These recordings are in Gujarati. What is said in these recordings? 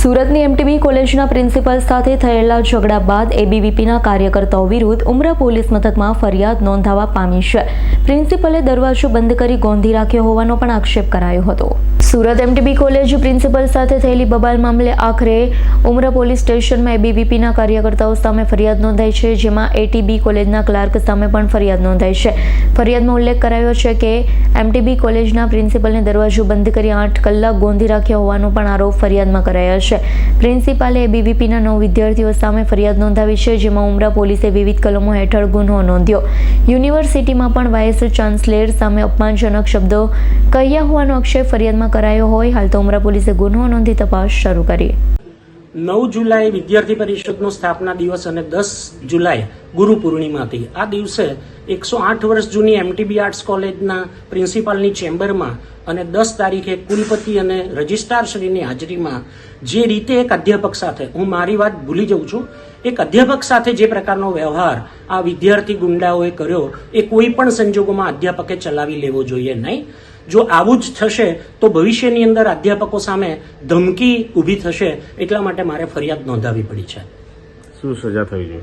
સુરતની એમટીબી કોલેજના પ્રિન્સિપલ સાથે થયેલા ઝઘડા બાદ એબીવીપીના કાર્યકર્તાઓ વિરુદ્ધ ઉમરા પોલીસ મથકમાં ફરિયાદ નોંધાવા પામી છે. પ્રિન્સિપલે દરવાજો બંધ કરી ગોંધી રાખ્યો હોવાનો પણ આક્ષેપ કરાયો હતો. સુરત એમટીબી કોલેજ પ્રિન્સિપલ સાથે થયેલી બબાલ મામલે આખરે ઉમરા પોલીસ સ્ટેશનમાં એબીવીપીના કાર્યકર્તાઓ સામે ફરિયાદ નોંધાઈ છે, જેમાં એટીબી કોલેજના ક્લાર્ક સામે પણ ફરિયાદ નોંધાઈ છે. ફરિયાદમાં ઉલ્લેખ કરાયો છે કે એમટીબી કોલેજના પ્રિન્સિપલને દરવાજો બંધ કરી આઠ કલાક ગોંધી રાખ્યા હોવાનો પણ આરોપ ફરિયાદમાં કરાયો છે. પ્રિન્સિપાલે એબીવીપીના નવ વિદ્યાર્થીઓ સામે ફરિયાદ નોંધાવી છે, જેમાં ઉમરા પોલીસે વિવિધ કલમો હેઠળ ગુન્હો નોંધ્યો. યુનિવર્સિટીમાં પણ વાઇસ ચાન્સલેર સામે અપમાનજનક શબ્દો કહ્યા હોવાનો આક્ષેપ ફરિયાદમાં કરાયો હોય, હાલ તો ઉમરા પોલીસે ગુનો નોંધી તપાસ શરૂ કરી. નવ જુલાઈ વિદ્યાર્થી પરિષદનો સ્થાપના દિવસ અને દસ જુલાઈ ગુરુ પૂર્ણિમા હતી. આ દિવસે એકસો આઠ વર્ષ જૂની એમટીબી આર્ટ્સ કોલેજના પ્રિન્સિપાલની ચેમ્બરમાં અને દસ તારીખે કુલપતિ અને રજિસ્ટ્રારશ્રીની હાજરીમાં જે રીતે એક અધ્યાપક સાથે, હું મારી વાત ભૂલી જઉં છું, એક અધ્યાપક સાથે જે પ્રકારનો વ્યવહાર આ વિદ્યાર્થી ગુંડાઓએ કર્યો, એ કોઈ પણ સંજોગોમાં અધ્યાપકે ચલાવી લેવો જોઈએ નહીં. જો આવું જ થશે તો ભવિષ્યની અંદર અધ્યાપકો સામે ધમકી ઊભી થશે એટલા માટે મારે ફરિયાદ નોંધાવી પડી છે. શું સજા થઈ જોઈએ?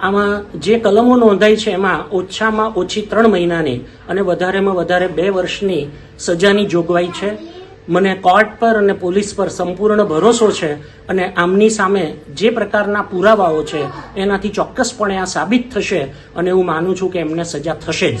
આમાં જે કલમો નોંધાઈ છે એમાં ઓછામાં ઓછી ત્રણ મહિનાની અને વધારેમાં વધારે બે વર્ષની સજાની જોગવાઈ છે. મને કોર્ટ પર અને પોલીસ પર સંપૂર્ણ ભરોસો છે અને આમની સામે જે પ્રકારના પુરાવાઓ છે એનાથી ચોક્કસપણે આ સાબિત થશે અને હું માનું છું કે એમને સજા થશે જ.